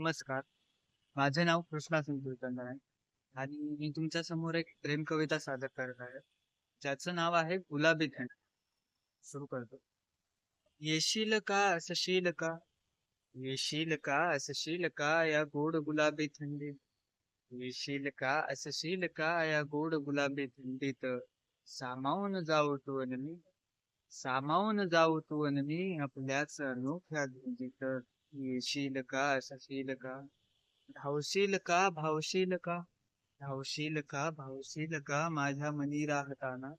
नमस्कार. माझे नाव कृष्णा सिंधुचंद्र आहे आणि मी तुमच्यासमोर एक प्रेम कविता सादर करत आहे. ज्याचं नाव आहे गुलाबी थंड. सुरू करतो. येशील का असशील का येशील का असशील का या गोड गुलाबी थंडीत येशील का असशील का या गोड गुलाबी थंडीत सामावून जाऊ तू अन मी सामावून जाऊ तू अन मी आपल्याच अनोख्या धुंदीत येशील का असशील का? धावशील का भावशील का? धावशील का भावशील का माझ्या मनी राहताना?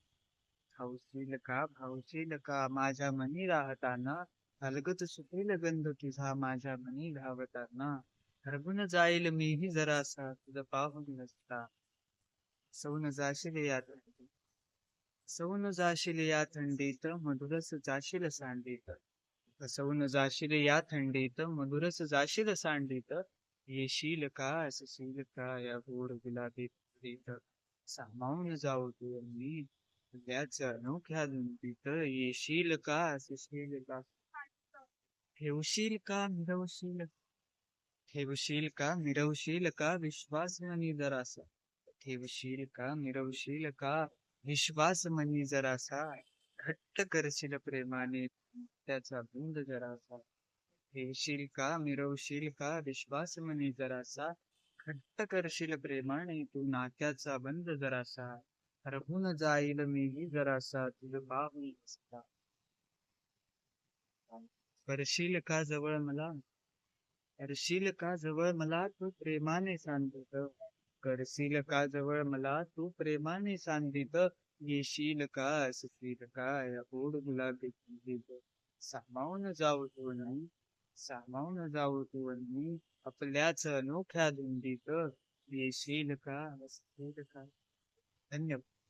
धावशील का भावशील का माझ्या मनी राहताना? हलगत सुटेल गंध तुझा माझ्या मनी धावताना? हरगुन जाईल मीही जरासा तुझं पाहून नसता. सौन जाशील या थंडीत. सौन जाशील या थंडीत मधुरस जाशील सांडीत. सौन जाशील या थंडीत मधुरस जाशील सांडीत. येशील का असशील का या गोड गुलाबीत सामावून जाऊ तू मी त्याच अनोख्या धुंदीत. येशील का असशील का? ठेवशील का मिरवशील? ठेवशील का मिरवशील का? विश्वास मनी जरासा. ठेवशील का मिरवशील का? विश्वास मनी जरासा. घट्ट करशील प्रेमाने. त्याचा बुंद जरासा. घेशील का? मिरवशील का? विश्वास मनी जरासा. घट्ट करशील प्रेमाने. तू नात्याचा बंद जरासा. हरवून जाईल मीही जरासा. तुझं पाहून नसता करशील का जवळ मला? करशील का जवळ मला? तू प्रेमाने सांगित. करशील का जवळ मला? तू प्रेमाने सांगित. येशील का सुशील काय ओढ गोड गुलाबी थंडीत सामावून जाऊ तो नाही सामावून जाऊ तो नाही आपल्याच अनोख्या धुंदीत येशील का सुशील का धन्यवाद